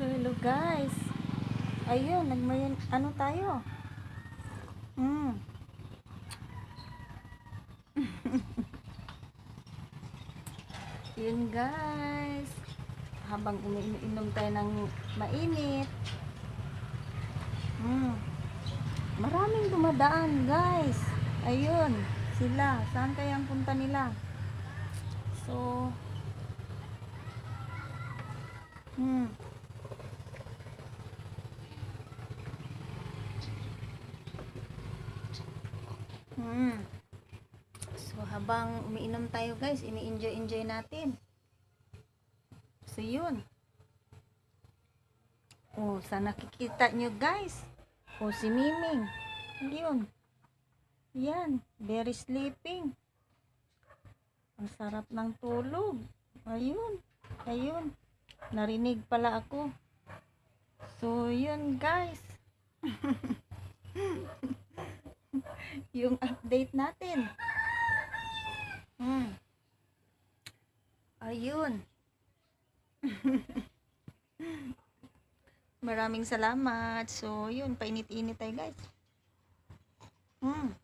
So, hello guys. Ayun, nagmayan, ano tayo? Hmm. Yun guys. Habang umiinom tayo ng mainit. Hmm. Maraming dumadaan guys. Ayun, sila. Saan kaya ang punta nila? So, hmm. Hmm. So, habang umiinom tayo guys, ini-enjoy-enjoy natin. So, yun. Oh, sa nakikita nyo guys. Oh, si Miming. Yun. Yan. Very sleeping. Ang sarap ng tulog. Ayun. Ayun. Narinig pala ako. So, yun guys. yung update natin. Hmm. Ayun. Maraming salamat. So, yun, painit-init tayo, guys. Hmm.